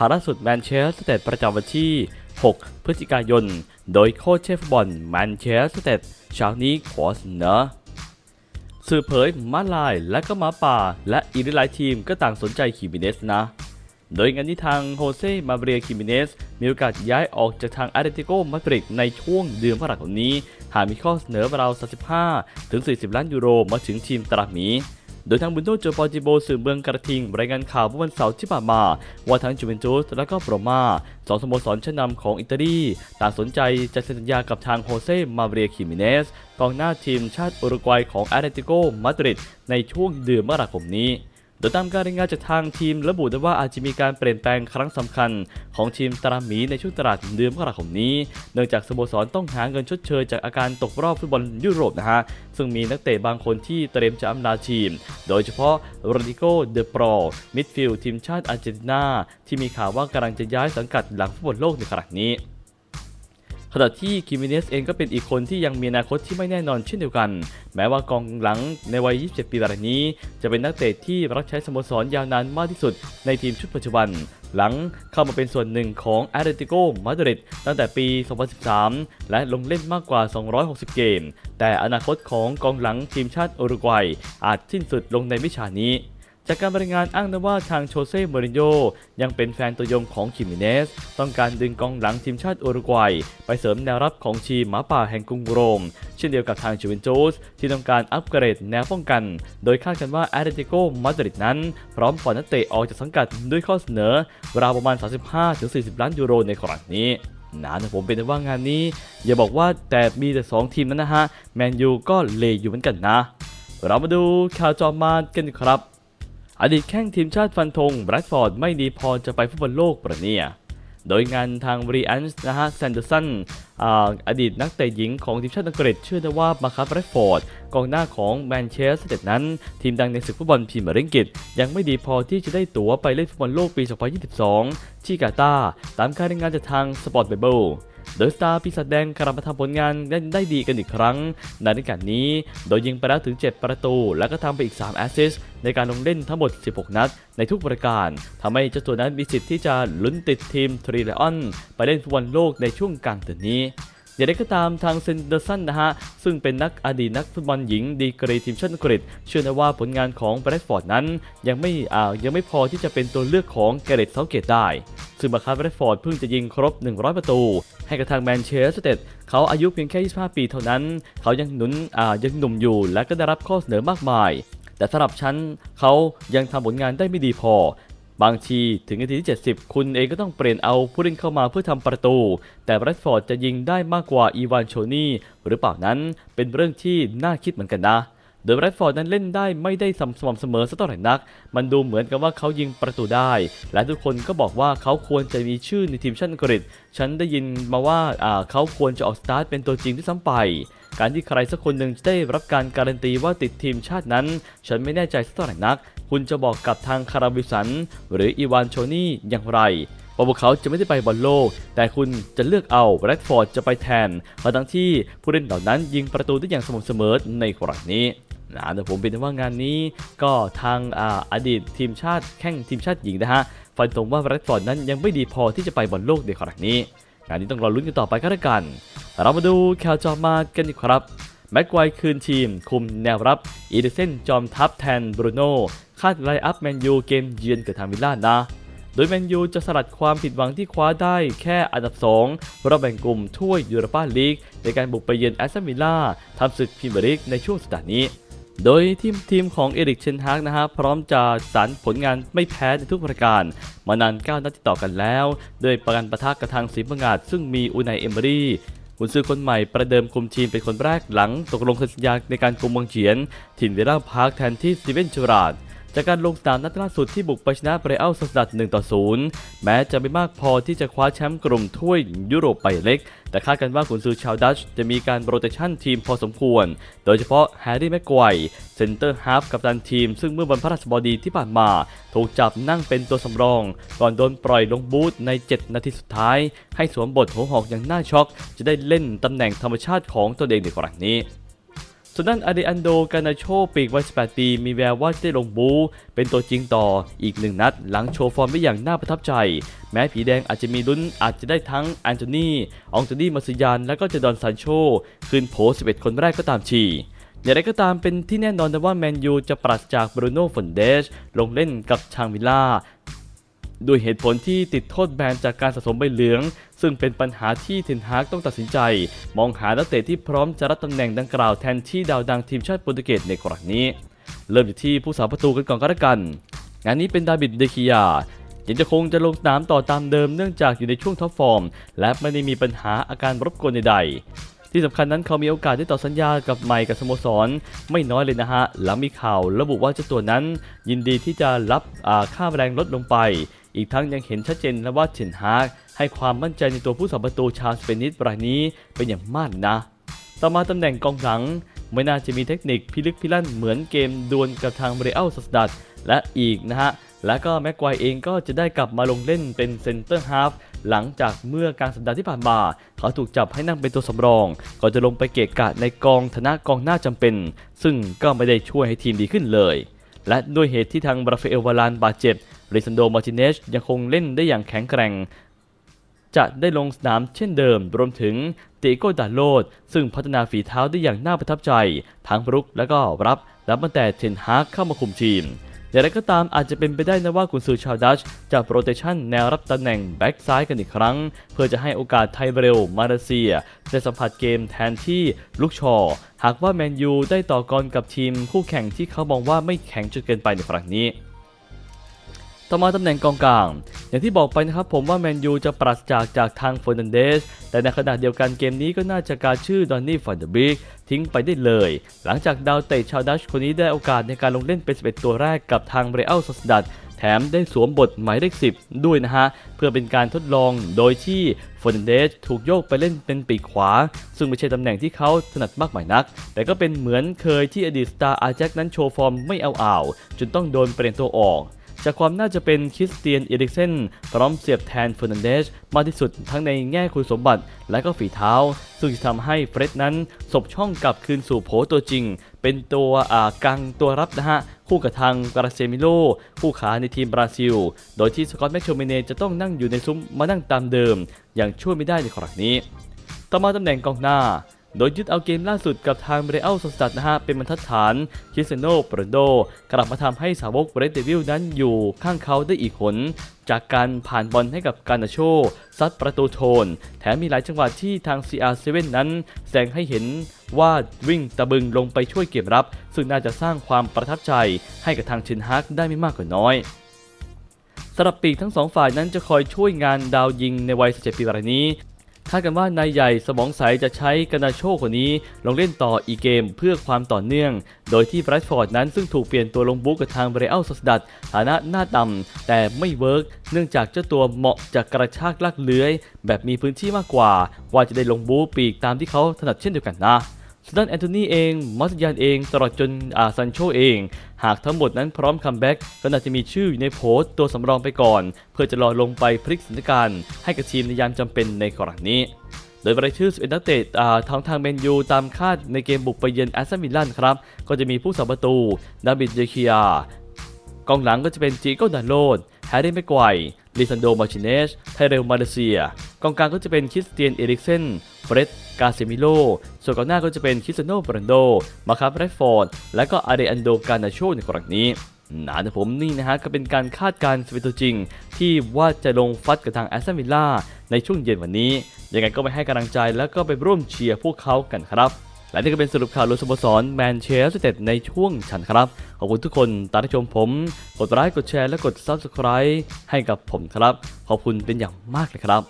ข่าวล่าสุดแมนเชสเตอร์ประจำวันที่ 6 พฤศจิกายน โดยโค้ชเชฟฟุตบอลแมนเชสเตอร์เช้านี้ขอเสนอสื่อเผยมาลายและก็มาป่า และอีกหลายทีมก็ต่างสนใจคิมิเนสนะ โดยงานที่ทางโฮเซ่มาเบียคิมิเนสมีโอกาสย้ายออกจากทางอาร์เตติโกมาดริดในช่วงเดือนพฤษภาคมนี้ หากมีข้อเสนอราว 35 ถึง 40 ล้านยูโรมาถึงทีมตราหมี โดยทางบุนโดโจปอจิโบสื่อเมืองกระทิง รายงานข่าวเมื่อวันเสาร์ที่ผ่านมา ว่าทั้งจูเวนตุสและก็โปรมาสองสโมสรชั้นนำของอิตาลีต่างสนใจจะเซ็นสัญญากับทางโฮเซ่มาเบรียคิมิเนสกองหน้าทีมชาติอุรุกวัยของอาร์เตติโกมาดริดในช่วงเดือนมกราคมนี้ โดยตามการรายงานจากทางทีมระบุได้ว่าอาจจะมีการเปลี่ยนแปลงครั้งสำคัญ ของทีมตราหมีในช่วงตลาดเดือนมกราคมนี้ เนื่องจากสโมสรต้องหาเงินชดเชยจากอาการตกรอบฟุตบอลยุโรปนะฮะ ซึ่งมีนักเตะบางคนที่เตรียมจะอำลาทีม โดยเฉพาะโรดิโก เดโปรมิดฟิลด์ทีมชาติอาร์เจนตินาที่มีข่าวว่ากำลังจะย้ายสังกัดหลังฟุตบอลโลกในครั้งนี้ ขณะที่คิมิเนสเองก็เป็นอีกคนที่ยังมีอนาคตที่ไม่แน่นอนเช่นเดียวกัน แม้ว่ากองหลังในวัย 27 ปีรายนี้ จะเป็นนักเตะที่รับใช้สโมสรยาวนานมากที่สุดในทีมชุดปัจจุบัน หลังเข้ามาเป็นส่วนหนึ่งของอาร์เตติโกมาดริดตั้งแต่ปี 2013 และลงเล่นมากกว่า 260 เกม แต่อนาคตของกองหลังทีมชาติอุรุกวัยอาจสิ้นสุดลงในวิชานี้ จากการบรายงานอ้างนะว่าทางโชเซ่โมรินโญ่ยังเป็นแฟนตัวยงของคิมิเนส ต้องการดึงกองหลังทีมชาติอุรุกวัย ไปเสริมแนวรับของทีมหมาป่าแห่งกรุงโรม เช่นเดียวกับทางจูเวนตุสที่ต้องการอัปเกรดแนวป้องกัน โดยคาดกันว่าแอตเลติโกมาดริดนั้น พร้อมปล่อยนักเตะออกจากสังกัดด้วยข้อเสนอราวประมาณ 35-40 ล้านยูโรในครั้งนี้นะแต่ผมเป็นว่างานนี้ อย่าบอกว่าแต่มีแต่ 2 ทีมนั้นนะฮะ แมนยูก็เลวอยู่เหมือนกันนะ เรามาดูข่าวจอมมานกันครับ อดีตแข้งทีมชาติฟันธงแบรดฟอร์ดไม่ดีพอจะไปฟุตบอลโลกประเนี่ย โดยงานทางบริอันส์นะฮะแซนเดอร์สันอดีตนักเตะหญิงของทีมชาติอังกฤษเชื่อได้ว่ามาคับแบรดฟอร์ดกองหน้าของแมนเชสเตอร์นั้น ทีมดังในศึกฟุตบอลพรีเมียร์ลีกยังไม่ดีพอที่จะได้ตั๋วไปเล่นฟุตบอลโลกปี 2022 ที่กาตาร์ตามการรายงานจากทางสปอร์ตไบเบิล โดยสตาร์ปีศาจแดงกลับมาทำผลงานได้ได้ดีกันอีกครั้ง ในฤดูกาลนี้ โดยยิงไปแล้วถึง 7 ประตู แล้วก็ทำไปอีก 3 แอสซิสต์ในการลงเล่นทั้งหมด 16 นัด ในทุกประการทำให้เจ้าตัวนั้นมีสิทธิ์ที่จะลุ้นติดทีมทรีเลออนไปเล่นฟุตบอลโลกในช่วงกลางเดือนนี้อย่างไรก็ตามทางเซนเดอร์สันนะฮะ ซึ่งเป็นนักอดีตนักฟุตบอลหญิงดีกรีทีมชาติอังกฤษ เชื่อนะว่าผลงานของแบรดฟอร์ดนั้น ยังไม่อ่ายังไม่พอที่จะเป็นตัวเลือกของแกเรตเซาเกตได้ ซึ่งบาคาร์แบรดฟอร์ดเพิ่งจะยิงครบ 100 ประตู ให้กับทางแมนเชสเตอร์เขาอายุเพียงแค่ 25 ปีเท่านั้น เขายังหนุนอ่ายังหนุ่มอยู่ และก็ได้รับข้อเสนอมากมาย แต่สำหรับฉันเขายังทำผลงานได้ไม่ดีพอบางทีถึงนาทีที่ 70 คุณเองก็ต้องเปลี่ยนเอาผู้เล่นเข้ามาเพื่อทำประตู แต่แบรดฟอร์ดจะยิงได้มากกว่าอีวานโชนี่หรือเปล่านั้นเป็นเรื่องที่น่าคิดเหมือนกันนะ โดยแรดฟอร์ดนั้นเล่นได้ไม่ได้สม่ำเสมอสักเท่าไหร่นัก มันดูเหมือนกับว่าเขายิงประตูได้ และทุกคนก็บอกว่าเขาควรจะมีชื่อในทีมชาติอังกฤษ ฉันได้ยินมาว่าเขาควรจะออกสตาร์ทเป็นตัวจริงที่ซ้ำไปการที่ใครสักคนหนึ่งจะได้รับการการันตีว่าติดทีมชาตินั้น ฉันไม่แน่ใจสักเท่าไหร่นัก คุณจะบอกกับทางคาราบิสัน หรืออีวานโชนี่อย่างไรว่าพวกเขาจะไม่ได้ไปบอลโลก แต่คุณจะเลือกเอาแรดฟอร์ดจะไปแทนทั้งที่ผู้เล่นเหล่านั้นยิงประตูได้อย่างสม่ำเสมอในครั้งนี้ นะแต่ผมเป็นว่างานนี้ก็ทางอาอดีตทีมชาติแข่งทีมชาติหญิงนะฮะฟันตรงว่าแรดฟอร์ดนั้นยังไม่ดีพอที่จะไปบอลโลกในครั้งนี้ งานนี้ต้องรอลุ้นกันต่อไปก็แล้วกัน เรามาดูข่าวจอมากันดีกครับแม็กไกวคืนทีม คุมแนวรับอีเดเซนจอมทัพแทนบรูโน่คาดไลอัพแมนยูเกมเยือนกับทางวิลล่านะ โดยแมนยูจะสลัดความผิดหวังที่คว้าได้แค่อันดับ2รอบแบ่งกลุ่มถ้วยยูโรปาลีก ในการบุกไปเยือนแอสตันวิลล่าทำศึกพรีเมียร์ลีกในช่วงสัปดาห์นี้ โดยทีมทีมของเอริกเชนฮากนะฮะพร้อมจะสารผลงานไม่แพ้ในทุกประการ มานาน 9 นัดติดต่อกันแล้ว โดยประกันประทะกกับทางสีบังอาจซึ่งมีอุนายเอมเบอรี่กุนซื้อคนใหม่ประเดิมคุมทีมเป็นคนแรกหลัง ตกลงสัญญาในการคุมวังเฉียน ถิ่นเวลาพาร์คแทนที่สตีเวนจูราด จากการลงสนามนัดล่าสุดที่บุกไปชนะเบรอัลสดัด1ต่อ0แม้จะไม่มากพอที่จะคว้าแชมป์กลุ่มถ้วยยุโรปไปเล็ก แต่คาดกันว่าขุนซือชาวดัชจะมีการโรเตชันทีมพอสมควร โดยเฉพาะแฮร์รี่แม็กไกวร์เซนเตอร์ฮาฟกับตันทีม ซึ่งเมื่อวันพฤหัสบดีที่ผ่านมา ถูกจับนั่งเป็นตัวสำรอง ก่อนโดนปล่อยลงบูธใน 7 นาทีสุดท้าย ให้สวมบทหัวหอกอย่างน่าช็อก จะได้เล่นตำแหน่งธรรมชาติของตัวเองในครั้งนี้ ส่วนด้านอาเดอันโดกานาโชปีกวัย18 ปี มีแววว่าจะได้ลงบูเป็นตัวจริงต่ออีกหนึ่งนัด หลังโชว์ฟอร์มได้อย่างน่าประทับใจ แม้ผีแดงอาจจะมีลุ้นอาจจะได้ทั้งแอนโทนีอองโตนีมาซิยาน และก็เจดอนซานโชขึ้นโผ11 คนแรกก็ตามทีอย่างไรก็ตามเป็นที่แน่นอนนะว่าแมนยูจะปราศจากบรูโน่ฟอนเดชลงเล่นกับชางวิลล่าด้วยเหตุผลที่ติดโทษแบนจากการสะสมใบเหลือง ซึ่งเป็นปัญหาที่เทนฮากต้องตัดสินใจ มองหานักเตะที่พร้อมจะรับตำแหน่งดังกล่าวแทนที่ดาวดังทีมชาติโปรตุเกสในครั้งนี้ เริ่มจากที่ผู้สาประตูกันก่อนก็แล้วกัน งานนี้เป็นดาบิดเดคิยายังจะคงจะลงสนามต่อตามเดิมเนื่องจากอยู่ในช่วงท็อปฟอร์ม และไม่ได้มีปัญหาอาการรบกวนใดๆ ที่สำคัญนั้นเขามีโอกาสได้ต่อสัญญากับไมค์กับสโมสร ไม่น้อยเลยนะฮะ หลังมีข่าวระบุว่าเจ้าตัวนั้น ยินดีที่จะรับค่าแรงลดลงไป อีกทั้งยังเห็นชัดเจนแล้วว่าเทนฮากให้ความมั่นใจในตัวผู้สัมประตูชาวสเปนิสรายนี้เป็นอย่างมากนะ ต่อมาตำแหน่งกองหลังไม่น่าจะมีเทคนิคพิลึกพิลั่นเหมือนเกมดวลกับทางเรอัลสดัดและอีกนะฮะ และก็แม็กควายเองก็จะได้กลับมาลงเล่นเป็นเซนเตอร์ฮาฟหลังจากเมื่อกลางสัปดาห์ที่ผ่านมาเขาถูกจับให้นั่งเป็นตัวสำรองก่อนจะลงไปเกะกะในกองธนากองหน้าจำเป็น ซึ่งก็ไม่ได้ช่วยให้ทีมดีขึ้นเลย และด้วยเหตุที่ทางบราฟเอลวาลานบาดเจ็บ ริซันโดมาร์ติเนสยังคงเล่นได้อย่างแข็งแกร่ง จะได้ลงสนามเช่นเดิม รวมถึงเตโกดาโลด ซึ่งพัฒนาฝีเท้าได้อย่างน่าประทับใจ ทั้งรุกและก็รับรับตั้งแต่เทนฮากเข้ามาคุมทีมอย่างไรก็ตามอาจจะเป็นไปได้นะว่ากุนซือชาวดัชจะโปรเตชันแนวรับตำแหน่งแบ็กซ้ายกันอีกครั้ง เพื่อจะให้โอกาสไทเบรลมาเลเซียได้สัมผัสเกมแทนที่ลูกชอ หากว่าแมนยูได้ต่อกรกับทีมคู่แข่งที่เขามองว่าไม่แข็งจนเกินไปในครั้งนี้ ต่อมาตำแหน่งกองกลาง อย่างที่บอกไปนะครับผมว่าแมนยูจะปราศจากจากทางเฟอร์นันเดส แต่ในขณะเดียวกันเกมนี้ก็น่าจะการชื่อดอนนี่ฟอนเดอร์บิกทิ้งไปได้เลย หลังจากดาวเตะชาวดัชคนนี้ได้โอกาสในการลงเล่นเป็น 11 ตัวแรกกับทางเรอัลสดัดแถมได้สวมบทหมายเลข 10 ด้วยนะฮะ เพื่อเป็นการทดลองโดยที่ฟอร์นันเดสถูกโยกไปเล่นเป็นปีกขวา ซึ่งไม่ใช่ตำแหน่งที่เขาถนัดมากมายนัก แต่ก็เป็นเหมือนเคยที่อดีตสตาร์อาแจ็คนั้นโชว์ฟอร์มไม่เอาอ่าวจนต้องโดนเปลี่ยนตัวออก จากความน่าจะเป็นคริสเตียนเอริกเซนพร้อมเสียบแทนเฟอร์นันเดสมากที่สุดทั้งในแง่คุณสมบัติและก็ฝีเท้า ซึ่งจะทำให้เฟร็ดนั้นสบช่องกลับคืนสู่โผตัวจริง เป็นตัวอ่ากลางตัวรับนะฮะ คู่กับทางกราเซมิโล คู่ขาในทีมบราซิล โดยที่สกอตแมคโชเมเนจะต้องนั่งอยู่ในซุ้มมานั่งตามเดิม อย่างช่วยไม่ได้ในครั้งนี้ ต่อมาตำแหน่งกองหน้า โดยยึดเอาเกมล่าสุดกับทางเรอัลสตัดนะฮะเป็นบรรทัดฐานคริสเซโนโปรโด กลับมาทำให้สาวกเรดเดวิลนั้นอยู่ข้างเขาได้อีกหนจากการผ่านบอลให้กับการนาโชซัดประตูโทน แถมมีหลายจังหวะที่ทาง CR7 นั้นแสดงให้เห็นว่าวิ่งตะบึงลงไปช่วยเก็บรับ ซึ่งน่าจะสร้างความประทับใจให้กับทางเชนฮากได้ไม่มากกว่าน้อยสำหรับปีกทั้งสองฝ่ายนั้นจะคอยช่วยงานดาวยิงในวัย17ปีรายนี้ คาดกันว่านายใหญ่สมองใสจะใช้กานาโชคนนี้ลงเล่นต่ออีกเกมเพื่อความต่อเนื่อง โดยที่แบรดฟอร์ดนั้นซึ่งถูกเปลี่ยนตัวลงบุกกับทางเบรอัลสดัดฐานะหน้าต่ำแต่ไม่เวิร์กเนื่องจากเจ้าตัวเหมาะจากกระชากลากเลื้อย แบบมีพื้นที่มากกว่า ว่าจะได้ลงบูปีกตามที่เขาถนัดเช่นเดียวกันนะ ส่วนด้านแอนโทนีเองมัสยานเองตลอดจนอาซันโชเอง หากทั้งหมดนั้นพร้อมคัมแบ็กก็น่าจะมีชื่ออยู่ในโพสต์ตัวสำรองไปก่อน เพื่อจะรอลงไปพลิกสถานการณ์ให้กับทีมในยามจำเป็นในกรณีนี้โดยรายชื่อ11นักเตะทางทางเมนยูตามคาดในเกมบุกไปเยือนแอสตันวิลลันครับ ก็จะมีผู้สาประตูดาบิดเยคิยากองหลังก็จะเป็นจีโก้ดาโลดแฮร์รี่แม็กไกวลิซันโดมาร์ติเนสไทเรลมาเลเซีย กองกลางก็จะเป็นคริสเตียนเอริกเซน เฟร็ดกาเซมิโล ส่วนกองหน้าก็จะเป็นคริสเตยโนบรันโด มาคาร์แรฟอร์ด และก็อาเดอันโดกานาโชในครั้งนี้นะนะผมนี่นะฮะก็เป็นการคาดการณ์สวิตตัวจริง ที่ว่าจะลงฟัดกับทางแอสตันวิลล่าในช่วงเย็นวันนี้ ยังไงก็ไปให้กำลังใจแล้วก็ไปร่วมเชียร์พวกเขากันครับและนี่ก็เป็นสรุปข่าวลุสโมสรแมนเชสเตอร์ในช่วงฉันครับ ขอบคุณทุกคนตามที่ชมผม กดไลค์กดแชร์และกด Subscribe ให้กับผมครับ ขอบคุณเป็นอย่างมากเลยครับ